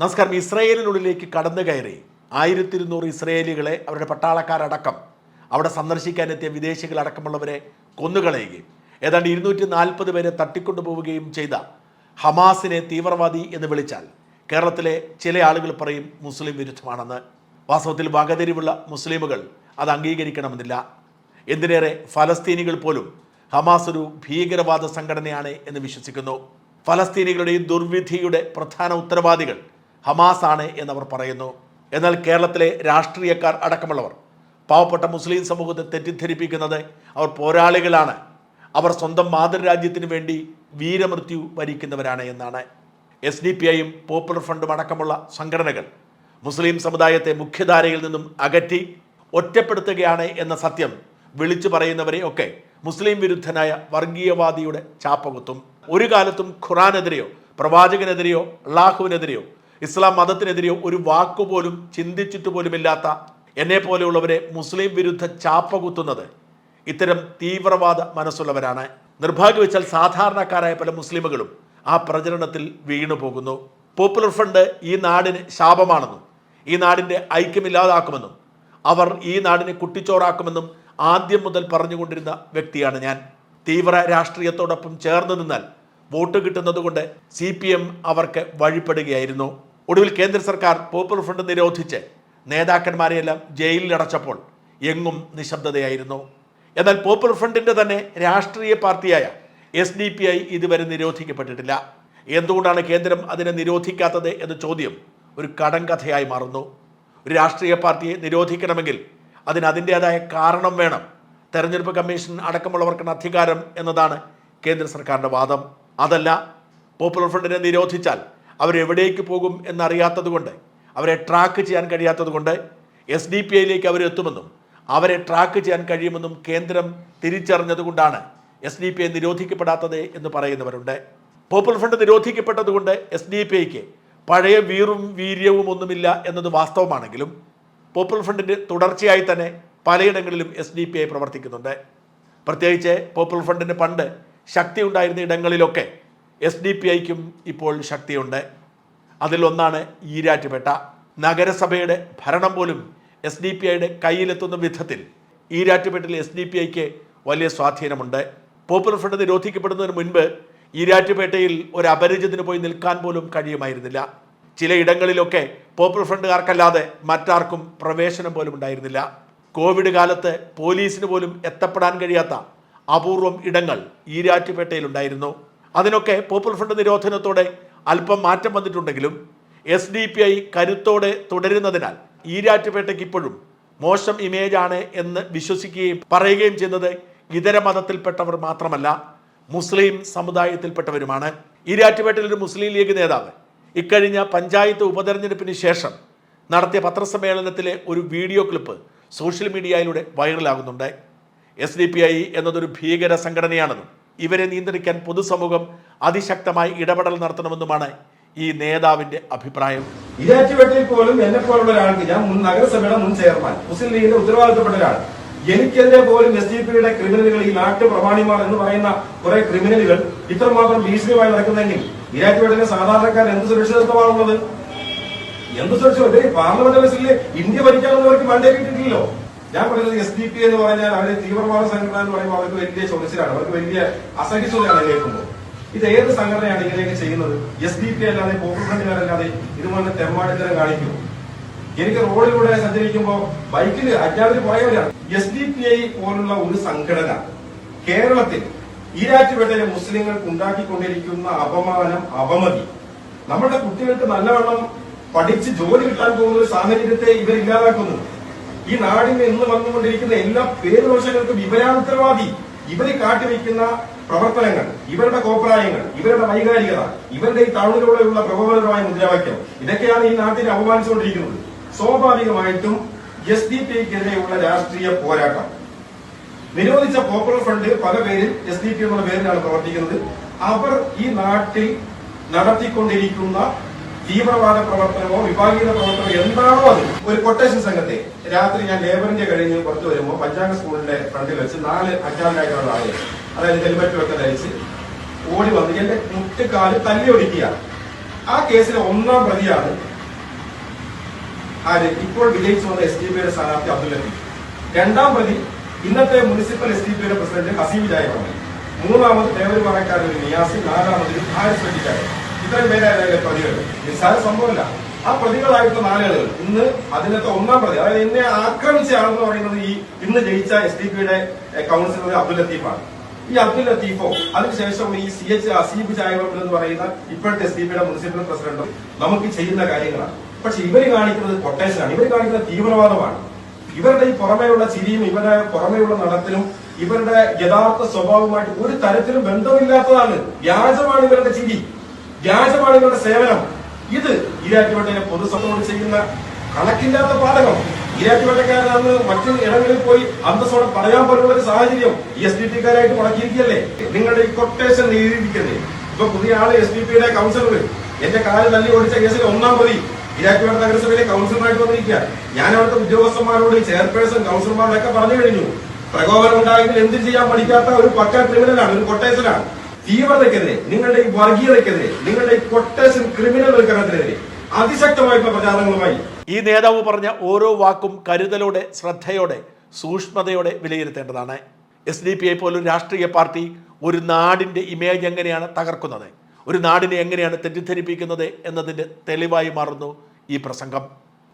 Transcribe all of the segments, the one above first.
നമസ്കാരം. ഇസ്രയേലിനുള്ളിലേക്ക് കടന്നു കയറി ആയിരത്തി ഇരുന്നൂറ് ഇസ്രയേലികളെ അവരുടെ പട്ടാളക്കാരടക്കം അവിടെ സന്ദർശിക്കാനെത്തിയ വിദേശികളടക്കമുള്ളവരെ കൊന്നുകളയുകയും ഏതാണ്ട് ഇരുന്നൂറ്റി നാൽപ്പത് പേരെ തട്ടിക്കൊണ്ടുപോവുകയും ചെയ്ത ഹമാസിനെ തീവ്രവാദി എന്ന് വിളിച്ചാൽ കേരളത്തിലെ ചില ആളുകൾ പറയും മുസ്ലിം വിരുദ്ധമാണെന്ന്. വാസ്തവത്തിൽ വകതിരിവുള്ള മുസ്ലിമുകൾ അത് അംഗീകരിക്കണമെന്നില്ല. എന്തിനേറെ ഫലസ്തീനികൾ പോലും ഹമാസ് ഒരു ഭീകരവാദ സംഘടനയാണ് എന്ന് വിശ്വസിക്കുന്നു. ഫലസ്തീനികളുടെ ഈ ദുർവിധിയുടെ പ്രധാന ഉത്തരവാദികൾ ഹമാസ് ആണ് എന്നവർ പറയുന്നു. എന്നാൽ കേരളത്തിലെ രാഷ്ട്രീയക്കാർ അടക്കമുള്ളവർ പാവപ്പെട്ട മുസ്ലിം സമൂഹത്തെ തെറ്റിദ്ധരിപ്പിക്കുന്നത് അവർ പോരാളികളാണ്. അവർ സ്വന്തം മാതൃരാജ്യത്തിന് വേണ്ടി വീരമൃത്യു വരിക്കുന്നവരാണ് എന്നാണ് എസ് ഡി പി ഐയും പോപ്പുലർ ഫണ്ടും അടക്കമുള്ള സംഘടനകൾ മുസ്ലിം സമുദായത്തെ മുഖ്യധാരയിൽ നിന്നും അകറ്റി ഒറ്റപ്പെടുത്തുകയാണ് എന്ന സത്യം വിളിച്ചു പറയുന്നവരെ ഒക്കെ മുസ്ലിം വിരുദ്ധനായ വർഗീയവാദിയുടെ ചാപ്പകുത്തും. ഒരു കാലത്തും ഖുറാനെതിരെയോ പ്രവാചകനെതിരെയോ അള്ളാഹുവിനെതിരെയോ ഇസ്ലാം മതത്തിനെതിരെ ഒരു വാക്കുപോലും ചിന്തിച്ചിട്ട് പോലുമില്ലാത്ത എന്നെ പോലെയുള്ളവരെ മുസ്ലിം വിരുദ്ധ ചാപ്പ കുത്തുന്നത് ഇത്തരം തീവ്രവാദ മനസ്സുള്ളവരാണ്. നിർഭാഗ്യവെച്ചാൽ സാധാരണക്കാരായ പല മുസ്ലിമുകളും ആ പ്രചരണത്തിൽ വീണു പോകുന്നു. പോപ്പുലർ ഫ്രണ്ട് ഈ നാടിന് ശാപമാണെന്നും ഈ നാടിന്റെ ഐക്യമില്ലാതാക്കുമെന്നും അവർ ഈ നാടിനെ കുട്ടിച്ചോറാക്കുമെന്നും ആദ്യം മുതൽ പറഞ്ഞുകൊണ്ടിരുന്ന വ്യക്തിയാണ് ഞാൻ. തീവ്ര രാഷ്ട്രീയത്തോടൊപ്പം ചേർന്ന് നിന്നാൽ വോട്ട് കിട്ടുന്നതുകൊണ്ട് സി പി എം അവർക്ക് വഴിപ്പെടുകയായിരുന്നു. ഒടുവിൽ കേന്ദ്ര സർക്കാർ പോപ്പുലർ ഫ്രണ്ട് നിരോധിച്ച് നേതാക്കന്മാരെയെല്ലാം ജയിലിലടച്ചപ്പോൾ എങ്ങും നിശബ്ദതയായിരുന്നു. എന്നാൽ പോപ്പുലർ ഫ്രണ്ടിന്റെ തന്നെ രാഷ്ട്രീയ പാർട്ടിയായ എസ് ഡി പി ഐ ഇതുവരെ നിരോധിക്കപ്പെട്ടിട്ടില്ല. എന്തുകൊണ്ടാണ് കേന്ദ്രം അതിനെ നിരോധിക്കാത്തത് എന്ന ചോദ്യം ഒരു കടങ്കഥയായി മാറുന്നു. ഒരു രാഷ്ട്രീയ പാർട്ടിയെ നിരോധിക്കണമെങ്കിൽ അതിന് അതിന്റെതായ കാരണം വേണം. തെരഞ്ഞെടുപ്പ് കമ്മീഷൻ അടക്കമുള്ളവർക്കാണ് അധികാരം എന്നതാണ് കേന്ദ്ര സർക്കാരിന്റെ വാദം. അതല്ല പോപ്പുലർ ഫ്രണ്ടിനെ നിരോധിച്ചാൽ അവരെവിടേക്ക് പോകും എന്നറിയാത്തത് കൊണ്ട് അവരെ ട്രാക്ക് ചെയ്യാൻ കഴിയാത്തത് കൊണ്ട് എസ് ഡി പി ഐയിലേക്ക് അവരെത്തുമെന്നും അവരെ ട്രാക്ക് ചെയ്യാൻ കഴിയുമെന്നും കേന്ദ്രം തിരിച്ചറിഞ്ഞതുകൊണ്ടാണ് എസ് ഡി പി ഐ നിരോധിക്കപ്പെടാത്തത് എന്ന് പറയുന്നവരുണ്ട്. പോപ്പുലർ ഫ്രണ്ട് നിരോധിക്കപ്പെട്ടതുകൊണ്ട് എസ് ഡി പി ഐക്ക് പഴയ വീറും വീര്യവും ഒന്നുമില്ല എന്നത് വാസ്തവമാണെങ്കിലും പോപ്പുലർ ഫ്രണ്ടിന്റെ തുടർച്ചയായി തന്നെ പലയിടങ്ങളിലും എസ് ഡി പി ഐ പ്രവർത്തിക്കുന്നുണ്ട്. പ്രത്യേകിച്ച് പോപ്പുലർ ഫ്രണ്ടിന് പണ്ട് ശക്തി ഉണ്ടായിരുന്ന ഇടങ്ങളിലൊക്കെ എസ് ഡി പി ഐക്കും ഇപ്പോൾ ശക്തിയുണ്ട്. അതിലൊന്നാണ് ഈരാറ്റുപേട്ട. നഗരസഭയുടെ ഭരണം പോലും എസ് ഡി പി ഐയുടെ കയ്യിലെത്തുന്ന വിധത്തിൽ ഈരാറ്റുപേട്ടയിൽ എസ് ഡി പി ഐക്ക് വലിയ സ്വാധീനമുണ്ട്. പോപ്പുലർ ഫ്രണ്ട് നിരോധിക്കപ്പെടുന്നതിന് മുൻപ് ഈരാറ്റുപേട്ടയിൽ ഒരു അപരിചിതന് പോയി നിൽക്കാൻ പോലും കഴിയുമായിരുന്നില്ല. ചിലയിടങ്ങളിലൊക്കെ പോപ്പുലർ ഫ്രണ്ടുകാർക്കല്ലാതെ മറ്റാർക്കും പ്രവേശനം പോലും ഉണ്ടായിരുന്നില്ല. കോവിഡ് കാലത്ത് പോലീസിന് പോലും എത്തപ്പെടാൻ കഴിയാത്ത അപൂർവം ഇടങ്ങൾ ഈരാറ്റുപേട്ടയിലുണ്ടായിരുന്നു അതിനൊക്കെ പോപ്പുലർ ഫ്രണ്ട് നിരോധനത്തോടെ അല്പം മാറ്റം വന്നിട്ടുണ്ടെങ്കിലും എസ് ഡി പി ഐ കരുത്തോടെ തുടരുന്നതിനാൽ ഈരാറ്റുപേട്ടയ്ക്ക് ഇപ്പോഴും മോശം ഇമേജ് ആണ് എന്ന് വിശ്വസിക്കുകയും പറയുകയും ചെയ്യുന്നത് ഇതര മതത്തിൽപ്പെട്ടവർ മാത്രമല്ല മുസ്ലിം സമുദായത്തിൽപ്പെട്ടവരുമാണ്. ഈരാറ്റുപേട്ടയിൽ ഒരു മുസ്ലിം ലീഗ് നേതാവ് ഇക്കഴിഞ്ഞ പഞ്ചായത്ത് ഉപതെരഞ്ഞെടുപ്പിന് ശേഷം നടത്തിയ പത്രസമ്മേളനത്തിലെ ഒരു വീഡിയോ ക്ലിപ്പ് സോഷ്യൽ മീഡിയയിലൂടെ വൈറലാകുന്നുണ്ട്. എസ് ഡി പി ഐ എന്നതൊരു ഭീകര സംഘടനയാണെന്നും ഇവരെ നിയന്ത്രിക്കാൻ പൊതുസമൂഹം അതിശക്തമായി ഇടപെടൽ നടത്തണമെന്നുമാണ് ഈ നേതാവിന്റെ അഭിപ്രായം. ഇരാറ്റുപേട്ടയിൽ പോലും എന്നെ പോലുള്ള ഒരാൾക്ക് ഞാൻ മുൻ നഗരസഭയുടെ മുൻ ചെയർമാൻ മുസ്ലിം ലീഗിന്റെ ഉത്തരവാദിത്തപ്പെട്ട ഒരാൾ എനിക്കെതിരെ പോലും എസ് ഡി പിയുടെ ക്രിമിനലുകൾ ഈ നാട്ടു പ്രമാണിമാർ എന്ന് പറയുന്ന കുറെ ക്രിമിനലുകൾ ഇത്രമാത്രം ഭീഷണിയുമായി നടക്കുന്നെങ്കിൽ ഇരാറ്റുപേട്ടിലെ സാധാരണക്കാർ എന്ത് സുരക്ഷിതത്വമാണുള്ളത്? എന്ത് സുരക്ഷിത പാർലമെന്റ് ബസ്സിൽ ഇന്ത്യ ഭരിക്കാമെന്നവർക്ക് മണ്ടേറ്റിട്ടില്ലല്ലോ ഞാൻ പറയുന്നത് എസ് ഡി പി എന്ന് പറഞ്ഞാൽ അവർ തീവ്രവാദ സംഘടന എന്ന് പറയുമ്പോൾ അവർക്ക് വലിയ ചൊറിച്ചിലാണ് അവർക്ക് വലിയ അസഹിഷ്ണുതയാണ് കേൾക്കുമ്പോൾ. ഇത് ഏത് സംഘടനയാണ് ഇങ്ങനെയൊക്കെ ചെയ്യുന്നത്? എസ് ഡി പി അല്ലാതെ പോപ്പുലർ ഫ്രണ്ടുകാരല്ലാതെ ഇതുപോലെ തെമ്മാടിത്തരം കാണിക്കും. എനിക്ക് റോഡിലൂടെ സഞ്ചരിക്കുമ്പോൾ ബൈക്കിൽ അജ്ഞാതർ പറയുകയാണ് എസ് ഡി പി ഐ പോലുള്ള ഒരു സംഘടന കേരളത്തിൽ ഈരാറ്റുപേട്ടയിലെ മുസ്ലിങ്ങൾക്ക് ഉണ്ടാക്കിക്കൊണ്ടിരിക്കുന്ന അപമാനം അപമതി. നമ്മുടെ കുട്ടികൾക്ക് നല്ലവണ്ണം പഠിച്ച് ജോലി കിട്ടാൻ പോകുന്ന ഒരു സാഹചര്യത്തെ ഇവർ ഇല്ലാതാക്കുന്നു. ഈ നാടിന് ഇന്ന് വന്നുകൊണ്ടിരിക്കുന്ന എല്ലാ പേരുദോഷങ്ങൾക്കും ഇവരാണ് ഉത്തരവാദി. ഇവർ കാട്ടിവെക്കുന്ന പ്രവർത്തനങ്ങൾ ഇവരുടെ കോപ്രായങ്ങൾ ഇവരുടെ വൈകാരികത ഇവരുടെ ഈ താഴ്ന്നിലൂടെയുള്ള പ്രകോപനപരമായ മുദ്രാവാക്യം ഇതൊക്കെയാണ് ഈ നാട്ടിനെ അപമാനിച്ചുകൊണ്ടിരിക്കുന്നത്. സ്വാഭാവികമായിട്ടും എസ് ഡി പി രാഷ്ട്രീയ പോരാട്ടം. നിരോധിച്ച പോപ്പുലർ ഫ്രണ്ട് പല പേരിൽ എസ് ഡി പി എന്നുള്ള പേരിലാണ് പ്രവർത്തിക്കുന്നത്. അവർ ഈ നാട്ടിൽ നടത്തിക്കൊണ്ടിരിക്കുന്ന തീവ്രവാദ പ്രവർത്തനമോ വിഭാഗീയ പ്രവർത്തനമോ എന്താണോ അത്. ഒരു കൊട്ടേഷൻ സംഘത്തെ രാത്രി ഞാൻ ലേബറിന്റെ കഴിഞ്ഞ് പുറത്തു വരുമ്പോൾ പഞ്ചാംഗ സ്കൂളിന്റെ ഫ്രണ്ടിൽ വെച്ച് നാല് അജ്ഞാതരായിട്ടുള്ള ആളുകൾ അതായത് ഒക്കെ ധരിച്ച് ഓടി വന്ന് എന്റെ മുട്ടുകാൽ തല്ലി ഒടിക്കുക. ആ കേസിലെ ഒന്നാം പ്രതിയാണ് ആര്? ഇപ്പോൾ വിജയിച്ചു വന്ന എസ് ഡി പിയുടെ സ്ഥാനാർത്ഥി അബ്ദുൽ ലത്തീഫ്. രണ്ടാം പ്രതി ഇന്നത്തെ മുനിസിപ്പൽ എസ് ഡി പിയുടെ പ്രസിഡന്റ് ഹസീബ് ജായമാണ് മൂന്നാമത് തേവരുപാറക്കാരൻ ഒരു നിയാസി നാലാമത് ഹാരിസ് വെട്ടിക്കാരൻ ഇത്രയും പേരായിരുന്നു പ്രതികൾ. നിസ്സാര സംഭവമല്ല. ആ പ്രതികളായിട്ടുള്ള നാലുകൾ ഇന്ന് അതിനകത്ത് ഒന്നാം പ്രതി അതായത് എന്നെ ആക്രമിച്ച ആളെന്ന് പറയുന്നത് ഈ ഇന്ന് ജയിച്ച എസ് ഡി പിയുടെ കൗൺസിലർ അബ്ദുൽ ലത്തീഫാണ്. ഈ അബ്ദുൽ ലത്തീഫോ അതിനുശേഷം ഈ സി എച്ച് അസീബ് ചായവർമ്മ എന്ന് പറയുന്ന ഇപ്പോഴത്തെ എസ് ഡി പിയുടെ മുനിസിപ്പൽ പ്രസിഡന്റും നമുക്ക് ചെയ്യുന്ന കാര്യങ്ങളാണ്. പക്ഷെ ഇവർ കാണിക്കുന്നത് കൊട്ടേഷനാണ് ഇവർ കാണിക്കുന്നത് തീവ്രവാദമാണ്. ഇവരുടെ ഈ പുറമേയുള്ള ചിരിയും ഇവരുടെ പുറമേയുള്ള നടത്തിലും ഇവരുടെ യഥാർത്ഥ സ്വഭാവമായിട്ട് ഒരു തരത്തിലും ബന്ധമില്ലാത്തതാണ്. വ്യാജമാണ് ഇവരുടെ ചിരി. വ്യാജമാണ് ഇവരുടെ സേവനം. ഇത് ഈരാറ്റുപേട്ടയിലെ പൊതുസഭയോട് ചെയ്യുന്ന കണക്കില്ലാത്ത പാഠകം. ഈരാറ്റുപേട്ടക്കാരൻ അന്ന് മറ്റു ഇടങ്ങളിൽ പോയി അന്തസ്സോടെ പറയാൻ പോലുള്ള ഒരു സാഹചര്യം എസ് ഡി പിക്കാരായിട്ട് മുടക്കിയിരിക്കുകയല്ലേ? നിങ്ങളുടെ ഈ കൊട്ടേഷൻ എഴുതിയിരിക്കല്ലേ ഇപ്പൊ പുതിയ ആൾ എസ് ഡി പിയുടെ കൗൺസിലർ. എന്റെ കാൽ തല്ലി ഓടിച്ച കേസിൽ ഒന്നാം പ്രതി ഈരാറ്റുപേട്ട നഗരസഭയിലെ കൗൺസിലറായിട്ട് വന്നിരിക്കുക. ഞാൻ അവിടുത്തെ ഉദ്യോഗസ്ഥന്മാരോട് ചെയർപേഴ്സൺ കൗൺസിലർമാരോടൊക്കെ പറഞ്ഞു കഴിഞ്ഞു. പ്രകോപനം ഉണ്ടായെങ്കിൽ എന്തും ചെയ്യാൻ പഠിക്കാത്ത ഒരു പക്ക ക്രിമിനലാണ് ഒരു കൊട്ടേഷനാണ്. തീവ്രതയ്ക്കെതിരെ നിങ്ങളുടെ ഈ വർഗീയതയ്ക്കെതിരെ നിങ്ങളുടെ ഈ കൊട്ടേഷൻ ക്രിമിനൽ വൽക്കരണത്തിനെതിരെ അതിശക്തമായിട്ടുള്ള പ്രചാരണങ്ങളുമായി ഈ നേതാവ് പറഞ്ഞ ഓരോ വാക്കും കരുതലോടെ ശ്രദ്ധയോടെ സൂക്ഷ്മതയോടെ വിലയിരുത്തേണ്ടതാണ്. എസ് ഡി പി ഐ പോലൊരു രാഷ്ട്രീയ പാർട്ടി ഒരു നാടിന്റെ ഇമേജ് എങ്ങനെയാണ് തകർക്കുന്നത്? ഒരു നാടിനെ എങ്ങനെയാണ് തെറ്റിദ്ധരിപ്പിക്കുന്നത് എന്നതിന്റെ തെളിവായി മാറുന്നു ഈ പ്രസംഗം.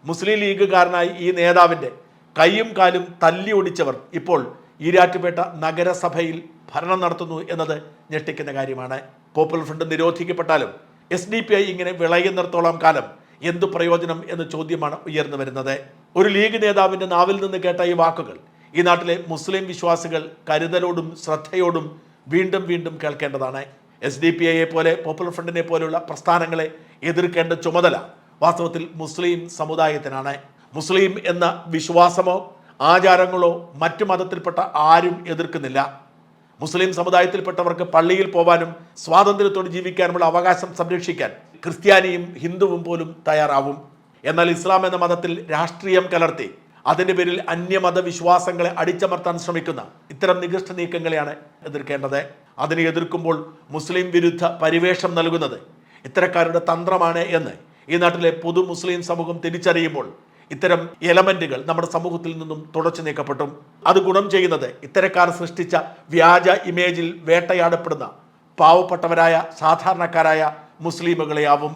മുസ്ലിം ലീഗുകാരനായി ഈ നേതാവിന്റെ കൈയും കാലും തല്ലി ഒടിച്ചവർ ഇപ്പോൾ ഈരാറ്റുപേട്ട നഗരസഭയിൽ ഭരണം നടത്തുന്നു എന്നത് ഞെട്ടിക്കുന്ന കാര്യമാണ്. പോപ്പുലർ ഫ്രണ്ട് നിരോധിക്കപ്പെട്ടാലും എസ് ഡി പി ഐ ഇങ്ങനെ വിളയുന്നിടത്തോളം കാലം എന്തു പ്രയോജനം എന്ന ചോദ്യമാണ് ഉയർന്നു വരുന്നത്. ഒരു ലീഗ് നേതാവിന്റെ നാവിൽ നിന്ന് കേട്ട ഈ വാക്കുകൾ ഈ നാട്ടിലെ മുസ്ലിം വിശ്വാസികൾ കരുതലോടും ശ്രദ്ധയോടും വീണ്ടും വീണ്ടും കേൾക്കേണ്ടതാണ്. എസ് ഡി പി ഐയെ പോലെ പോപ്പുലർ ഫ്രണ്ടിനെ പോലെയുള്ള പ്രസ്ഥാനങ്ങളെ എതിർക്കേണ്ട ചുമതല വാസ്തവത്തിൽ മുസ്ലിം സമുദായത്തിനാണ്. മുസ്ലിം എന്ന വിശ്വാസമോ ആചാരങ്ങളോ മറ്റു മതത്തിൽപ്പെട്ട ആരും എതിർക്കുന്നില്ല. മുസ്ലിം സമുദായത്തിൽപ്പെട്ടവർക്ക് പള്ളിയിൽ പോവാനും സ്വാതന്ത്ര്യത്തോട് ജീവിക്കാനുമുള്ള അവകാശം സംരക്ഷിക്കാൻ ക്രിസ്ത്യാനിയും ഹിന്ദുവും പോലും തയ്യാറാവും. എന്നാൽ ഇസ്ലാം എന്ന മതത്തിൽ രാഷ്ട്രീയം കലർത്തി അതിന്റെ പേരിൽ അന്യമത വിശ്വാസങ്ങളെ അടിച്ചമർത്താൻ ശ്രമിക്കുന്ന ഇത്തരം നികൃഷ്ട നീക്കങ്ങളെയാണ് എതിർക്കേണ്ടത്. അതിനെ എതിർക്കുമ്പോൾ മുസ്ലിം വിരുദ്ധ പരിവേഷം നൽകുന്നത് ഇത്തരക്കാരുടെ തന്ത്രമാണ് എന്ന് ഈ നാട്ടിലെ പൊതു മുസ്ലിം സമൂഹം തിരിച്ചറിയുമ്പോൾ ഇത്തരം എലമെന്റുകൾ നമ്മുടെ സമൂഹത്തിൽ നിന്നും തുടച്ചു നീക്കപ്പെട്ടും. അത് ഗുണം ചെയ്യുന്നത് ഇത്തരക്കാർ സൃഷ്ടിച്ച വ്യാജ ഇമേജിൽ വേട്ടയാടപ്പെടുന്ന പാവപ്പെട്ടവരായ സാധാരണക്കാരായ മുസ്ലിമുകളെയാവും.